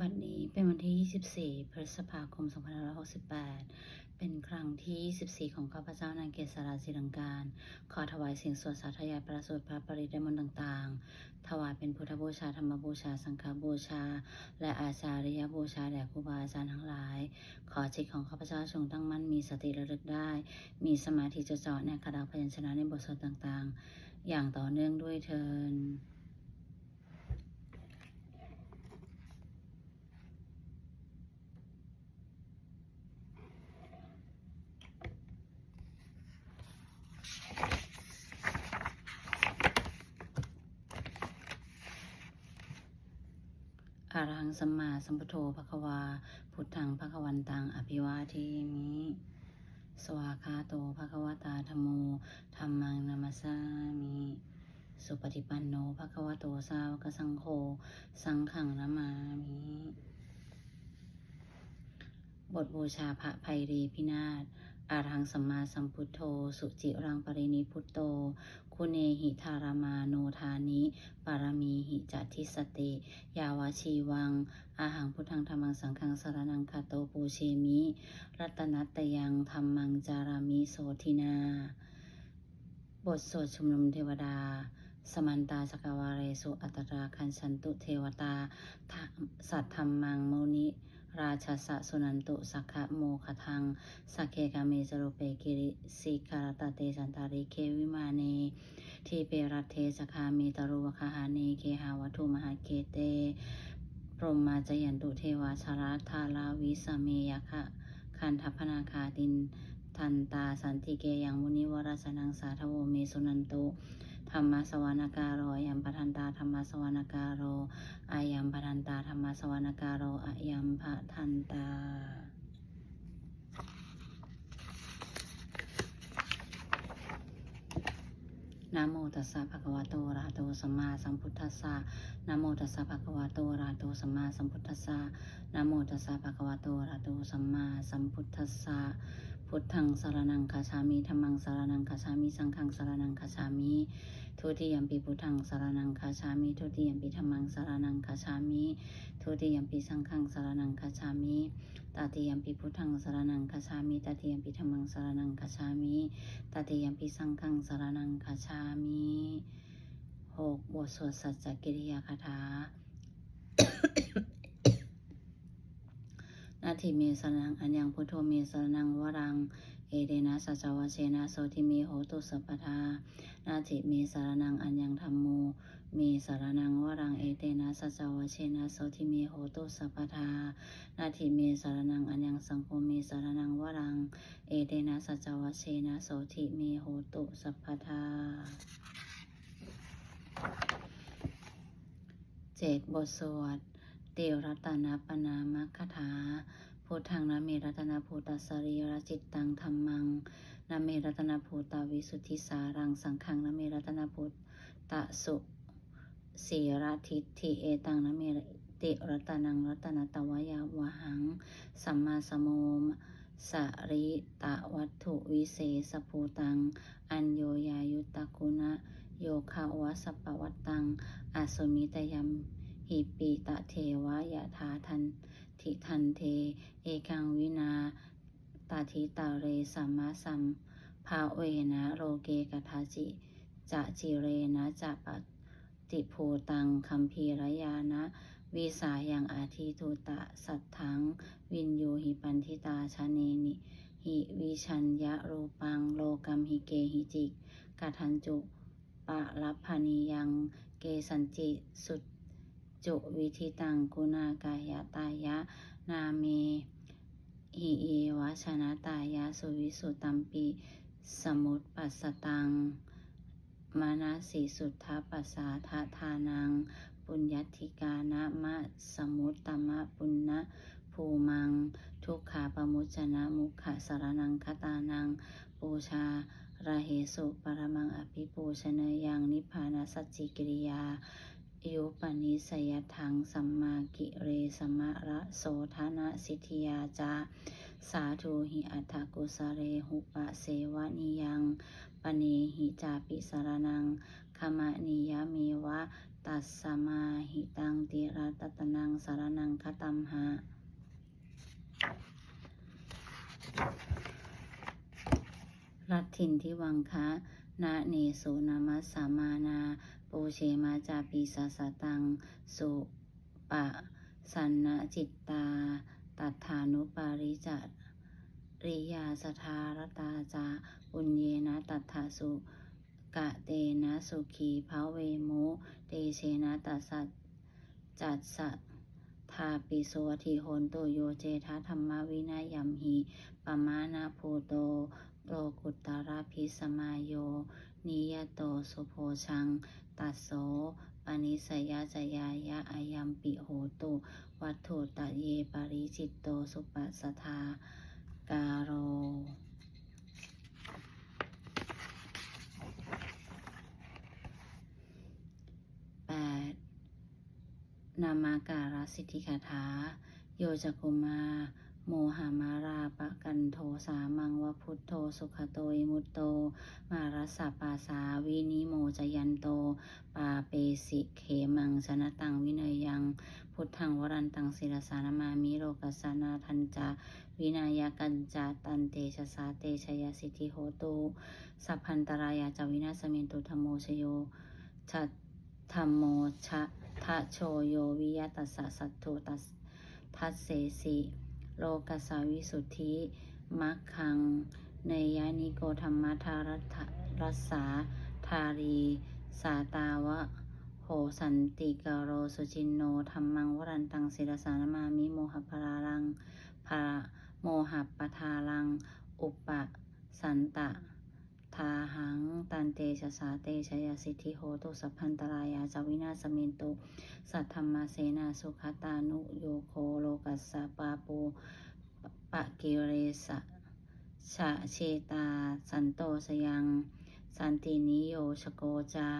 บัดนี้เป็นวันที่ 24 พฤษภาคม 2568 เป็นครั้งที่ 24 ของข้าพเจ้านางเกษราศิรังการ ขอถวายเสียงสวดสาธยายประสูตรพระปริตรมนต่างๆ ถวายเป็นพุทธบูชา ธรรมบูชา สังฆบูชา และอาจาริยบูชาแด่ครูบาอาจารย์ทั้งหลาย ขอจิตของข้าพเจ้าจงตั้งมั่นมีสติระลึกได้ มีสมาธิจดจ่อในคาถาพยัญชนะในบทสวดต่างๆ อย่างต่อเนื่องด้วยเทิน อารังสัมมาสัมพุทโธภควา พุทธังภควันตังอภิวาเทมิ สวาคาโตภควตาธโมธรรมังนามัสามิ สุปฏิปันโนภควโตสาวกสังโฆ สังขังนามามิ บทบูชาพระภัยรีพินาศอารังสัมมาสัมพุทโธ สุจิรังปรินิพุตโต คุเนหิธารมาโนทานิ ปารมีหิจัตทิสติ ยาวาชีวัง อาหังพุทธังธรรมังสังฆังสารนังคาโตปูเชมิ รัตนัตตยังธรรมังจารามิโสทินา บทสวดชุมนุมเทวดาสมันตาสกาวาเรสุอัตราคันชันตุเทวตา สัทธรรมังโมนิ ราชสะสุนันตุสักขะโมคทังสักเคกามจโรเปกิริสิคารตเตสันตาริเควิมาเนทีเปรัตเทสคามีตรุวคหาเนเคหาวัตุมหาเกเต พรหมาจยันตุเทวาชราธาลาวิสเมยคะคันทัพนาคาตินทันตาสันติเกยังมุนิวรสนังสาทโวเมสุนันตุ ธรรมสวนาการโรอยัมปทันตาธรรมสวนาการโรอายัมปทันตาธรรมสวนาการโรอายัมปทันตานะโมตัสสะภะคะวะโตอะระหะโตสัมมาสัมพุทธัสสะนะโมตัสสะภะคะวะโตอะระหะโตสัมมาสัมพุทธัสสะนะโมตัสสะภะคะวะโตอะระหะโตสัมมาสัมพุทธัสสะ พุทธังสารนังคาชามิธัมมังสารนังคาชามิสังฆังสารนังคาชามิทุติยมปิพุทธังสารนังคาชามิทุติยมปิธัมมังสารนังคาชามิทุติยมปิสังฆังสารนังคาชามิตติยมปิพุทธังสารนังคาชามิตติยมปิธัมมังสารนังคาชามิตติยมปิสังฆังสารนังคาชามิหกบทสวดสัจจกิริยาคาถา นาทิเมสรนังอัญญังพุทโธเมสรนังวรัง เอเดนะสัจวเชนะโสทิเมโหตุสัพทานาทิเมสรนังอัญญังธรรมโมเมสรนังวรังเอเตนะสัจวเชนะโสทิเมโหตุสัพทานาทิเมสรนังอัญญังสังโฆเมสรนังวรัง เอเตนะสัจวเชนะโสทิเมโหตุสัพทาเจ็ดบทสวด เตียวรัตนปนามคถาพุทธังนะเมรัตนภูตสรีรจิตตังธรรมังนะเมรัตนภูตวิสุทธิสารังสังขังนะเมรัตนภูตสุสีรทิฏฐิเอตังนะเมติรัตนังรัตนตวายาวหัง สัมมาสมโมสริตะวัตถุวิเศษภูตัง อัญโยยายุตตะกุณะโยคาวะสปวัตตังอาสมิตยัมิปีตะเทวายะธาทันทิทันเท เอกังวินาตาทิตาเรสัมมาสัมภาเวนะโรเกกทาจิจะจิเรนะจะปฏิภูตังคัมภีรยานะ วิสาอยังอาทิทุตะสัทธัง วินโยหิปันทิตาชาเนนิหิวิชัญญะรูปังโลกัมหิเกหิจิกะทันจุปะรัพพานิยังเกสันจิสุด จุวิธิตังกุณากายตายะ นาเมหิเยวะชนะตายะสุวิสุตัมปิสมุตปัสตัง มานาสีสุทธาปัสสาทะทานัง ปุญญติกานะมะสมุตตมะปุณณะภูมัง ทุกขาปมุจนะมุขะสารนังคตานัง ปูชาราเหสุปรมังอภิปูชนยังนิพพานาสัจจิกิริยา ยุปนิสยทังสัมมากิเรสมะระโสธนะสิทธิยาจาสาธุหิอัตถกุสะเรหุปะเสวนิยังปเนหิจาปิสารนังขมะนิยามีวะ ตัสสมาหิตังติระตตนังสารนังคตัมหะรัตถินทิวังคะนาเนสุนามัสสามานา ปูเชมาจาปิสาสตัง สุปะสันนจิตตา ตัฏฐานุปาริจาริยาสทารตาจาปุญเยนะตัฏฐาสุกะเตนะสุขีภาเวโมเตเชนะตัสสะจัสะทาปิโสทิโหนตุโยเจทะธรรมวินัยยัมหิปมานาภูโตโลกุตตาราพิสมายโย นิยโตสุโพชัง ตัสโสปนิสยาจยายะอายัมปิโหตุวัตถุตะเยปริจิตโตสุปัสทาการโรแปดนามาการสิทธิคาถา โยจกุมา โมหามาราปะกันโท ทโธสุขโตยมุตโต มารัสสะปาสาวินิโมจยันโต ปาเปสิเขมังชนะตังวิเนยยัง พุทธังวรันตังศิรสานามามิโรกัสานาทันจาวินายกันจาตันเตชะสาเตชยสิทธิโหตุสัพพันตรายาจาวินาสเมนตุธรรมโมชโยชัธรรมโมชะทะโชโยวิยตัสสะสัตถุตัสทัสเสสิโลกัสสาวิสุทธิ มัคคังเนยานิโกธรรมทารัตรัสสาทารี สาตาวะ โหสันติกโรสุจินโนธรรมังวรันตังศิรสานามามิโมหปรารังภาโมหปทารัง อุปสันตะทาหัง ตันเตชะสาเตชยสิทธิโหตุสัพพันตรายาจาวินาสเมนตุ สัทธรรมเสนาสุขตานุโยโคโลกัสสะปาปู ปะกิเรสะชะเชตา สันโตสยัง สันตินิโยชโกจา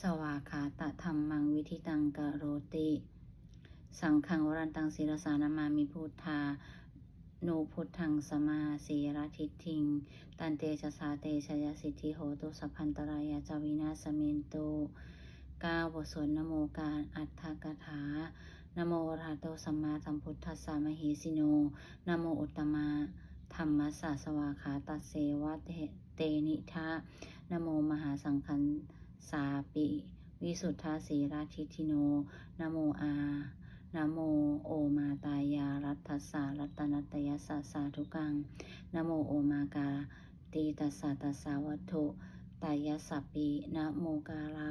สวาขาตะธรรมังวิธิตังกะโรติ สังฆังวรันตังศิรสานามามิพุทธาโนพุทธังสมาสีรทิทิง ตันเตชะสาเตชยสิทธิโหตุสัพพันตรายาจวินาสเมนโตก้าวบทสวดนโมการอัฏฐกถา นโมอรหะโตสัมมาสัมพุทธัสสะมหิสิโนนโมอุตตมะธรรมสสะสวาขาตัสเสวะเตเตนิทะนโมมหาสังคันสาปิ วิสุทธาสีราทิทิโนนโมอานโมโอมาตายารัตถสารัตนัตยสสสาธุกังนโมโอมากาตีตัสสะตัสสะวัตถุตายสสปินะโมกาลา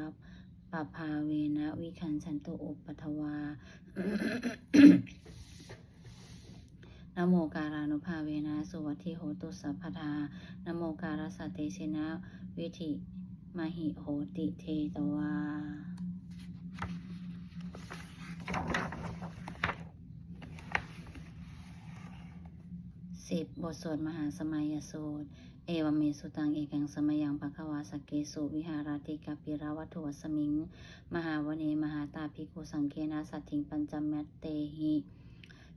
ปภาเวนะวิคันชันตุอุปทวานะโมการานุภาเวนะสุวัตถิโหตุสัพพทานะโมการสสตเตชนะวิธิมหิโหติเทตวาสิบบทสวดมหาสมัยสูตร เอวเมสุตังเอกังสมยังปะคะวาสกเกสุวิหารติกาปิราวัตถุวสมิง มหาวเนมหาตาภิกขุสังเคนะสัตถิงปัญจมัตเตหิ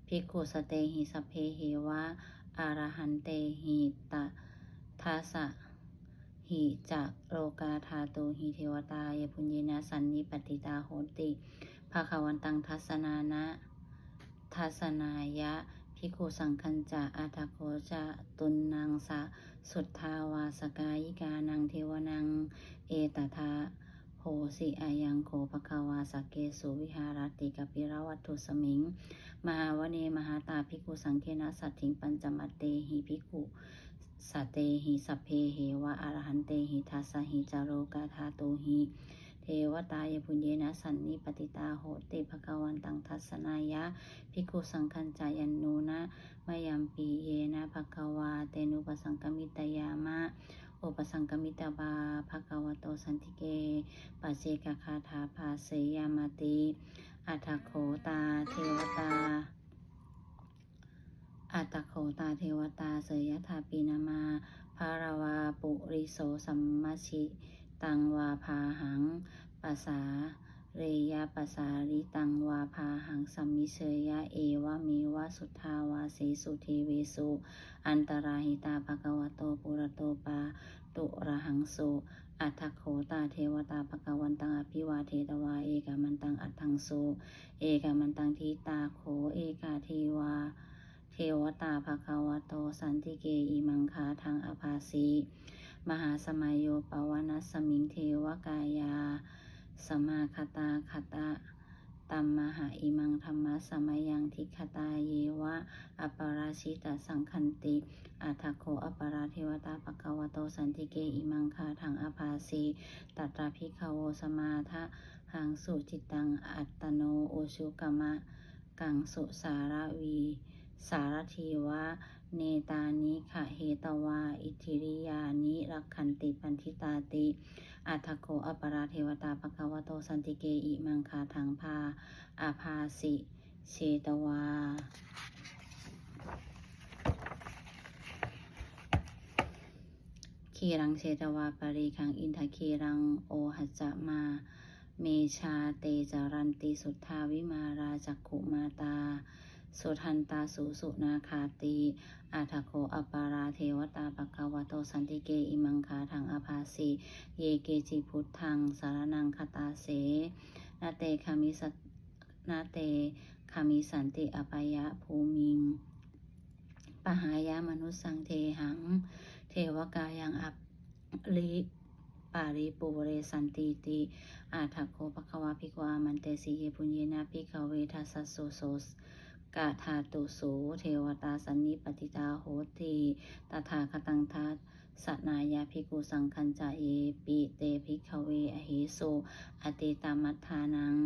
ภิกขุสเตหิสเพเหวะอารหันเตหิตะทาสะหิจักโลกาธาตุหิเทวตายพุญเยนะสันนิปติตาโหติภาควันตังทัสนานะทัศนายะพิกขุสังคัญจะอาทาโคจะตุนนางสะ สุทธาวาสกายิกานังเทวนัง เอตทาโหสิอายังโขภควาสเกสุวิหารติกปิรวัตถุสมิง มหาวเนมหาตาภิกขุสังเคนะสัตถิงปัญจมัตเตหิภิกขุสเตหิสัพเพเหวะอรหันเตหิทัสสหิจาโรกาธาตุหิ เทวตายพุญเยนะสันนิปติตาโหติภควันตังทัศนายะภิกขุสังคัญจายันนูนะมยัมปีเยนะภควาเตนุปสังกมิตยามะโอปสังกมิตบาภควโตสันติเกปัเจกคาถาภาเสยามาติอัตโขตาเทวตาอัตโขตาเทวตาเสยยถาปีนามาภารวาปุริโสสัมมาชิ ตังวาพาหังปัสสาเรยะปัสสาริตังวาพาหังสัมมิเชยะเอวะเมวะสุทธาวาเสสุเทเวสุอันตราหิตาภะคะวโตปุระโตปาตุระหังสุอัตถโขตาเทวตาภกวันตังอภิวาเทตวาเอกามันตังอัตถังโสเอกามันตังทีตาโขเอกาเทวาเทวตาภควโตสันติเกอิมังคาทางอภาสี มหาสมัยโยปวนัสมิงเทวกายา สมาคตาคตะตัมมหาอิมังธรรมะสมัยยังทิคตาเยวะ อปราชิตาสังคันติ อัฏฐโคอปราเทวตาปะกวโตสันติเกอิมังคาทางอภาสีตัตราภิกขโวสมาทะหังสุจิตังอัตตโนโอชุกมะ กังสุสารวี สารทีวะ เนตานิขะเหตวา อิทธิริยานิรักขันติปันทิตาติ อัฏฐโคอปราเทวตาภควโตสันติเกอิมังคาทังพาอาภาสิเชตวา คีรังเชตวาปริคังอินทคีรังโอหัจมา เมชาเตจารันติสุทธาวิมาราจักขุมาตา สุทันตาสุสุนาคาติอาทโคอปาราเทวตาปะกวโตสันติเกอิมังคาทังอภาสิเยเกจิพุทธังสารนังคตาเสนาเตคามิสนาเตคามิสันติอปายะภูมิงปหายามนุสสังเทหัง เทวกายังอัปลิปาริปุเรสันติติอาทโคภควาภิกวามันเตสิเยปุญเยนะภิกเวทัสสะโสโสส กาธาตุโสเทวตาสันนิปติตาโหติตถาคตังทัสสนายาภิกุสังคัญจาเอปิเตภิกขเวอหิโสอติตามัฏฐานัง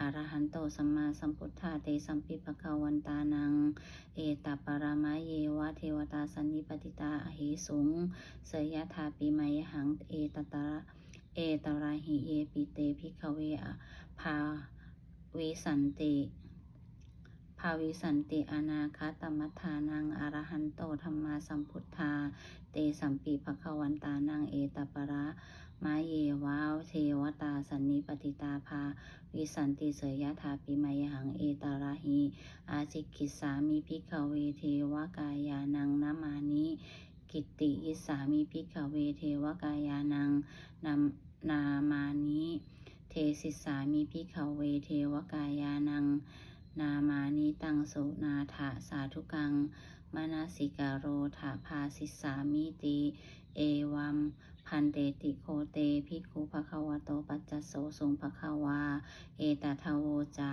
อรหันโตสัมมาสัมพุทธาเตสัมปิภควันตานัง เอตปารามะเยวะเทวตาสันนิปติตาอหิสุงเสยยธาปิมยหังเอตตระเอตราหิเยปิเตภิกขเวอะภาวิสันติาวิสันติอนาคตมัฏฐานังอรหันโตธรรมาสัมพุทธา เตสัมปีภควันตานังเอตประมาเยวาเทวตาสันนิปติตาภา วิสันติเสยยธาปิมายหังเอตาราหิอาจิกิสามิภิกขเวเทวกายานังนามานิกิติยิสามิภิกขเวเทวกายานังนำนามานิเทศิสามิภิกขเวเทวกายานัง นามานิตังสุนาถาสาธุกังมานาสิกาโรถาภาสิสามิติ เอวัมพันเตติโคเตภิกขุภควโตปัจจโสสงภควา เอตทาวโวจา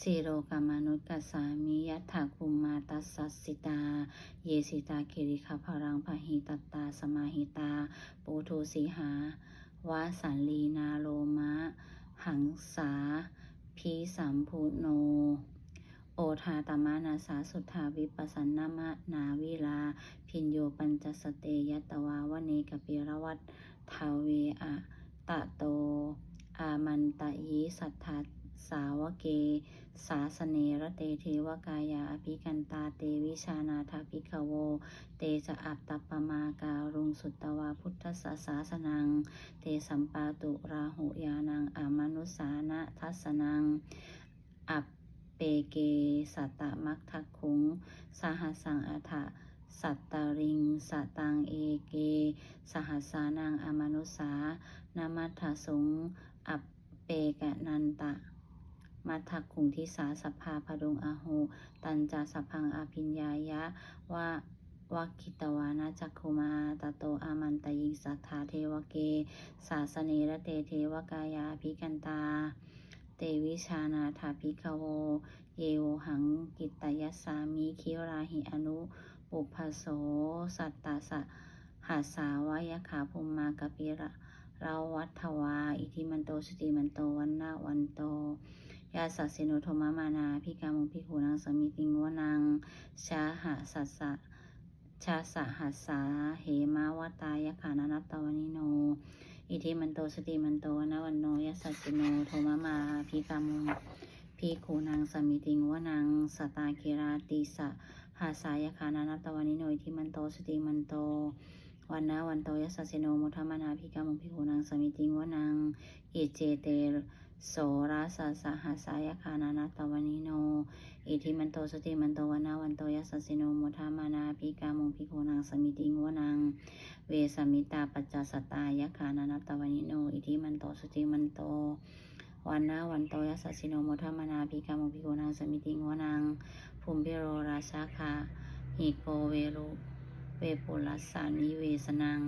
สีโรกามนุตกัสสามิยัตถาคุมมาตัสสิตา เยสิตาคิริคาภรังพหิตตาสมาหิตา ปูทุสีหา วาสันลีนาโลมะ หังสาพีสัมพุโน โอทาตมะนาสาสุทธาวิปัสสนามะนาวิลา พินโยปัญจสเตยัตตวาวเนกปิรวัตทาเวอะตะโต อามันตะยิสัทธา สาวเก สาสเนระเตเทวกายาอภิกันตาเตวิชานาทาภิกขโว เตจะอัปตปมาการุงสุตตวาพุทธสสาสนัง เตสัมปาตุราหุยานังอามนุสานะทัสนัง อัปเปเกสัตตมัคทักคุงสหัสสังอัฏฐสัตตริงสตังเอเก สหัสานังอมนุสานามัทธสงอัปเปกนันตะ มัทธคุงทิสาสภาพดุงอาหูตันจาสพังอาพิญญายะวะวักคิตวานาจักคุมาตโตอามันตยิงสัทธาเทวเกสาสเนระเตเทวกายาภิกันตา เตวิชานาถาภิกขโว เยวหังกิตยัสสามิคิราหิอนุ ปุพโส สัตตาสะหัสสาวายขาภูมมากปิระเราวัฏวา อิทิมันโตสติมันโตวันนาวันโต ยาสัสสิโนโทมะมานาพิกามุพิหูนังสมิติงวนัง ชาหะสัสสะชาสะหัสสาเหมาวตายขานานัตตวนิโน อิทิมันโตสติมันโตวันวันโนยาสัสสิโนโทมะมาพิกามุพิคูนังสมิติงวนังสตาเคราติสะหาสายคานานัตวานิโนอิทิมันโตสติมันโตวันนาวันโตยัสเสโนมุทมานาภิกามุภิโหนังสมิติงวนังอิเจเต โสราสสะหัสายคานานาตวนิโน อิทิมันโตสติมันโตวันนาวันโตยัสสิโนโมทามานาภิกามุงภิกขนังสมิติงวนัง เวสมิตาปัจจสตายคานานาตวนิโน อิทิมันโตสติมันโตวันนาวันโตยัสสิโนโมทามานาภิกามุงภิกขนังสมิติงวนัง ภูมิพิโรราชาคาหิโกเวรุเวปุลัสสานิเวสนัง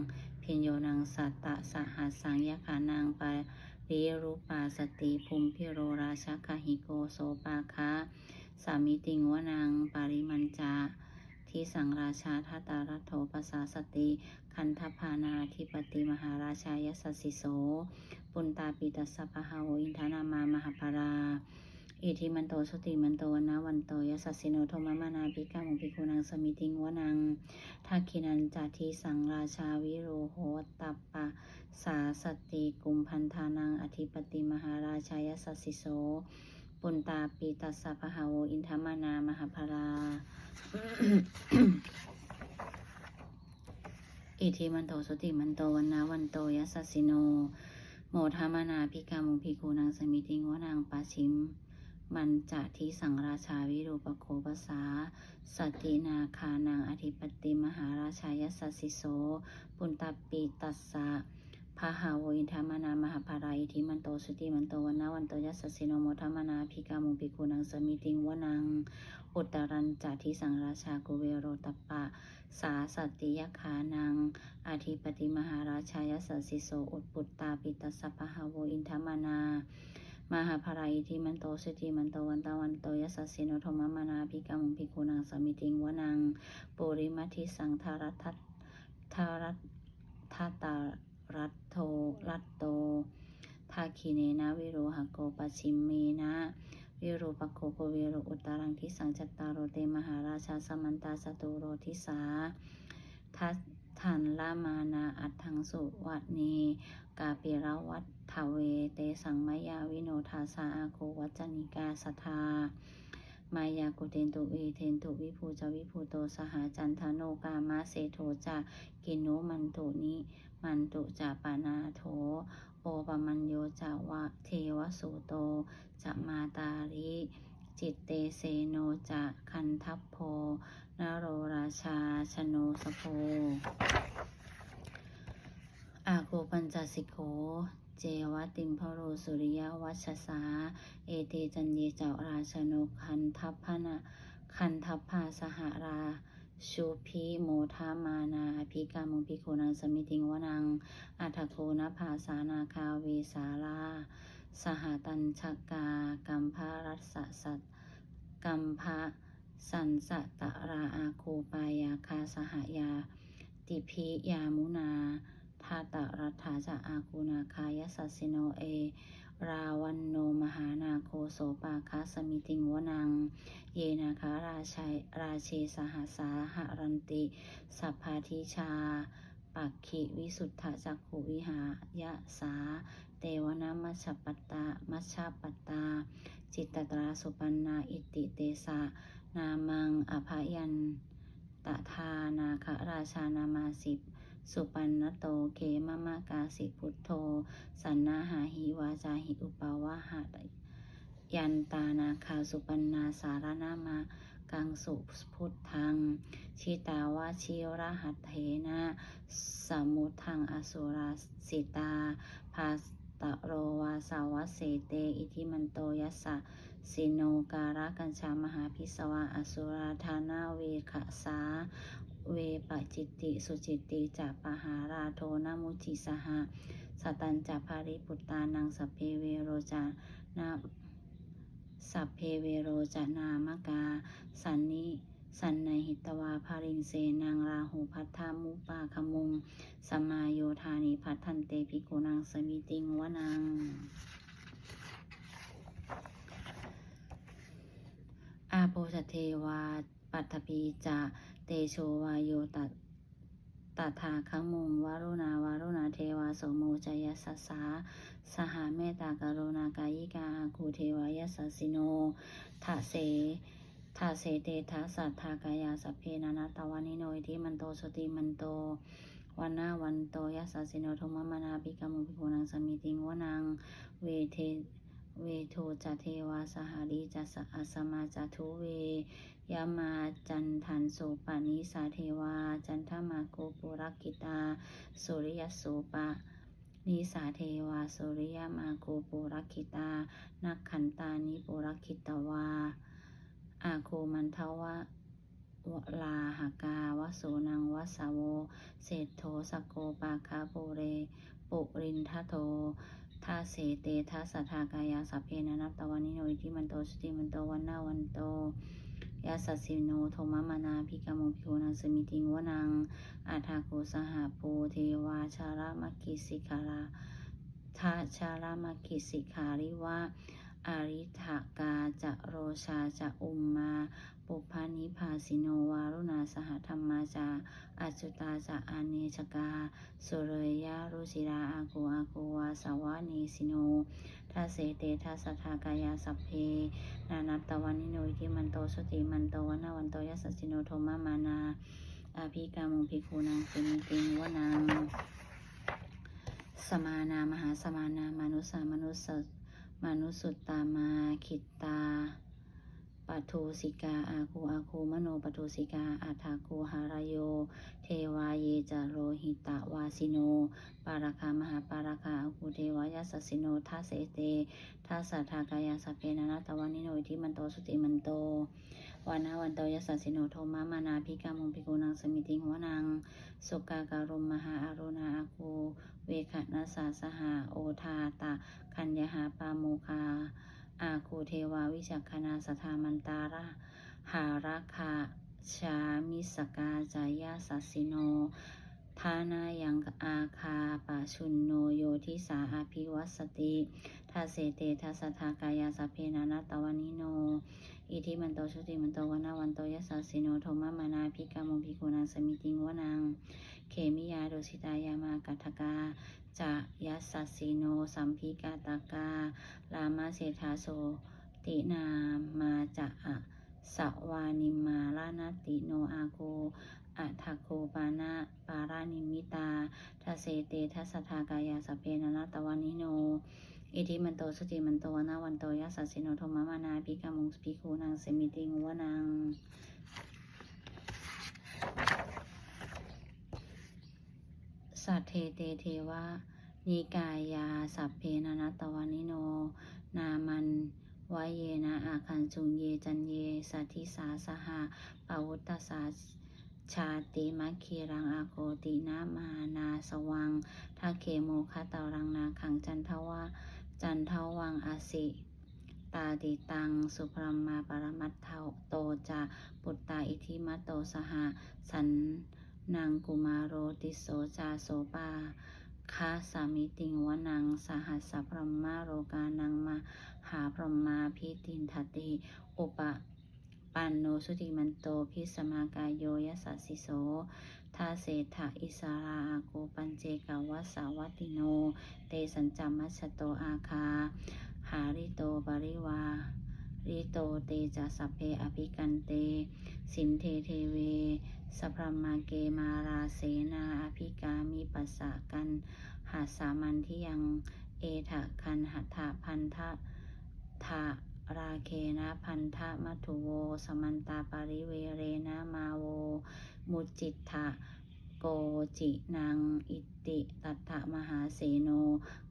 พิญโยนังสัตตะสหัสังยคานังไปา ริรูปาสติภูมิพิโรราชาคหิโกโสปาคะสามิติงวนังปาริมันจาที่สังราชาทัตารัตโถปสาสติ คันทพานาธิปติมหาราชายสสสิโส ปุณตาปิตัสสะพะหาโวอินทานามา มหาภารา อิทิมันโตสติมันโตวันนาวันโตยสสสิโนโทมมานาภิกามุภิกุนังสมิติงวนังทักขินันจาทิสังราชาวิโรโหตัปปะสาสติกุมพันธานังอธิปติมหาราชายสสสิโส ปุณตาปีตัสสะพะหาโวอินทมานามหาภราอิทิมันโตสติมันโตวันนาวันโตยัสสสิโน โมทามานาพิกามุงพิคูนางสมิติงวนางปาชิม มันจะทิสังราชาวิรูปโคภาษาสตินาคานางอธิปติมหาราชายสสสิโส ปุณตาปีตัสสะพาหาโวินทามานามหาภาราอิทิมันโตสุติมันโตวันนาวันโตยัสสิโนโมทามานาพิกามุงพิคูนางสมิติงวนางอุตรันจาทิสังราชากุเวโรตปะ สาสติยคานังอธิปติมหาราชายสสสิโสอุตปุตตาปิตัสสะพะหาโวินทมานา มหาภารายทิมันโตสุติมันโตวันตาวันโตยัสสสิโนโทมมานาภิกามุงภิกขุนังสมิติงวนังปุริมัทิสังทารัตทัตทารัตทัตตารัตโทรัตโตทาคิเนนะวิโรหโกปชิมเมนะวิโรปโคโกวิโรอุตตรังทิสังจัตตารโรเตมหาราชาสมันตาสตุโรทิสาทัส ทันละมานาอัตถังสุวะเนกาปิรวัตถเวเตสังมายาวิโนทาสาอาโควัจจนิกาสทามายากุเทนตุเอเทนตุวิภูจวิภูโตสหจันทโนกามาเสโทจากินโนมันโตนิมันตุจาปานาโถโอปมัญโยจาวะเทวสุโตจะมาตาริ จิตเตเสโนจะคันทัพโพ นโรราชา ชโนสโพอาโกปัญจสิโขเจวติมพโรสุริยวัชสา เอเตจันเยเจ้าราชนคันทัพพนะคันทัพพาสหราชูพิโมทามานาอภิกามุงพิโคนังสมิติงวนัง อัทโคนภาสานาคาเวสาลาสหตัญชกากัมภารัสสะสัตกัมภะ สันสะตะราอาโคปายาคาสหยา ติพิยามุนาทาตะรัฐาจะอาคูนาคายสัสสิโนเอ ราวันโนมหานาโคโสปาคาสมิติงวนัง เยนาคาราชัยราเชสหสาหรันติ สัพพาทิชา ปักขิวิสุทธจักขุวิหายะสา เตวนามัชปัตตา มัชปัตตา จิตตตราสุปันนาอิติเตสะ นามังอภยันตทานาคราชานามาสิบสุปันนโตเกมะมะกาสิพุทโธ สันนาหาหิวาจาหิอุปาวะหะยันตานาคาสุปันนาสารนามากังสุพุทธัง ชิตาวาชิรหัตเถนะสมุทังอสุราสิตา ภาสตโรวาสาวเสเต อิทิมันโตยัสสะ สิโนการะกัญชามหาพิสวาอสุราธานาเวขสาเวปจิตติสุจิตติจะปหาราโทนามุจิสหะสตันจะภาริปุตตานังสพเพเวโรจานาสัพเพเวโรจนามกา สันนิสันในหิตวาภารินเสนางราหูพัทธามุปาคมุงสมาโยธานิพัทธันเตภิกุนังสมิติงวนัง อา โปชเทวาปัตถปีจะเตโชวายโยตัตถาคมุงวารุณาวารุณาเทวาโสโมจยสสสาสหเมตตากรุณากายิกาคูเทวายสสสิโนทะเสทะเสเตทะสัทธากายาสพเพนานาตวานิโนอิทิมันโตสติมันโตวันนาวันโตยัสสะสิโนโทมมนาภิกามุภิโกนังสมิติงวนังเวเท เวโทจะเทวาสหาริจะสะอัสมาจะทุเวยามาจันทันโสปานิสาเทวา จันทมาโกปุรกิตา สุริยโสปะนิสาเทวา สุริยมาโกปุรคิตา นักขันตานิปุรคิตวา อาโคมันทวะวลาหากาวโสนังวสาวเศรษโทสโกปาคาโปเร ปุรินทโท ทาเสเตทัสทากายาสัพเพนะนัตตวันนิโนอิทิมันโตสติมันโตวันนาวันโตยาสัสิโนโทมะมานาพิกามงพิโกนังสมิติงวนังอาทาโกสหาโปเทวาชารามกิสิกาลาทาชารามกิสิการิวะอาริทากาจะโรชาจะอุมมา ปุพานิพาสิโนวารุณาสหธรรมาจาอาจุตาจะอาเนชกา สุเรยารุจิราอาโกอาโกวาสาวาเนสิโนทัสเสเตทัสทากายาสัพเพ นานับตตวันนิโนทิมันโตสติมันโตวันาวันโตยัสสิโนโทมะมานา อาภิกามุภิกขุนังสิมิติงวนังสมานามหาสมานา มนุสามนุสสมนุสุตตามาขิตตา ปัทูสิกาอาคูอาคูมโนปัทูสิกาอาทาคูหารโย เทวาเยจโรหิตะวาสิโน ปาราคามหาปาราคาอาคูเทวายาสสิโนทัสเสเตทัสสะทากายาสเพนะนะตะวันนิโนอิทิมันโตสุติมันโตวันาวันโตยัสสิโนโทมะมานาภิกามุงภิกุนังสมิติงวนังสุกาการุมมหาอารุณาอาคูเวขนัสสาสหาโอทาตะ คัญญหาปาโมคา อาคูเทวาวิจักขณาสธามันตาระหาราคาชามิสกาจายาสัสสิโนทานายังอาคาปาชุนโนโยทิสาอาภิวัสติทัสเสเตทัสทากายาสเพนานาตวานิโน อิทิมันโตชุติมันโตวนาวันโตยสสะสิโนโทมะมานาภิกามุภิกุนังสมิติงวนัง เขมิยาโดสิตายามากัทกา จะยัสสะสิโนสัมพิกาตากาลามาเศธาโสตินามาจะอะสวานิมาลานาติโนอาโกอัทโคปานะปารานิมิตาทสเสเตทัสทากายาสเพนะนาตวานิโน อิทิมันโตสุติมันโตนาวันโตยัสสะสิโนโทมะมานาภิกามุงภิกขุนังเสมิติงวนัง สัทเทเตเทวะ นิกายา สัพเพนะนัตตวานิโน นามันวะเยนะอาคันจุงเยจันเย สัทธิสาสหะปาวุตตสาชาติมัคคีรังอาโกตินามานาสวังทัเคโมคะตารังนาขังจันทวะจันทวังอาสิตาติตัง สุพรมมาปรมัตเทโตจะปุตตาอิทิมัตโตสหสัน นางกุมารโรติโสจาโสปาคาสามิติงวนังสหัสพรหมาโรกานังมาหาพรหมาพิตินทติอุปปันโนสุติมันโตพิสมากายโยยสัสสิโสทาเศธะอิสาราอาโกปัญเจกาวัสาวัติโน เตสัญจามัชโตอาคา หาริโตปริวา ริโตเตจะสัพเพอภิกันเต สินเทเทเวสพพมาเกมาราเสนาอภิกามิปัสสะกันหาสามันที่ยังเอทะคันหัตถะพันธะทะราเคนะพันธะมัทุโว สมันตาปริเวเรนะมาโว มุจิตะโกจินัง อิติตัตถะมหาเสโน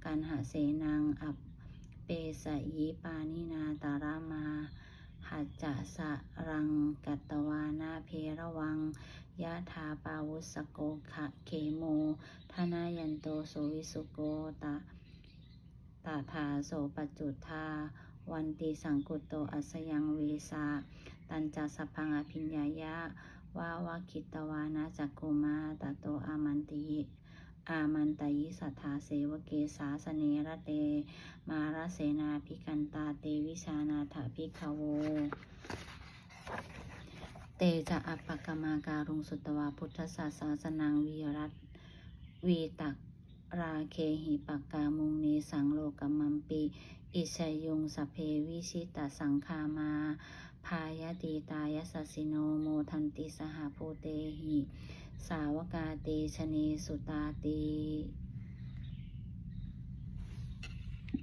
กันหาเสนังอัป เปสยิปานินาตารามา หัจจะสะรังกัตตวานาเพระวังยะถาปาวุสโกขะเคโมทนายันโตโสวิสุโกตะตาถาโสปจุธาวันติสังกุตโตอัสยังเวสาตันจัสพพังอภิญญายะวาวาคิตวานาจักกุมาตโตอามันติ อามันตยิสัทธาเสวเกสาสเนระเต มาราเสนาพิกันตาเตวิชานาถาพิกขโว เตจะอัปปกมาการุงสุตวาพุทธศาสาสนังวีรัตวีตักราเคหิปักกามุงเนสังโลกมัมปิอิชยยุงสเพวิชิตสังคามา พายตีตายสสิโนโมทันติสหภูเตหิ สาวกาเตชเนสุตาติ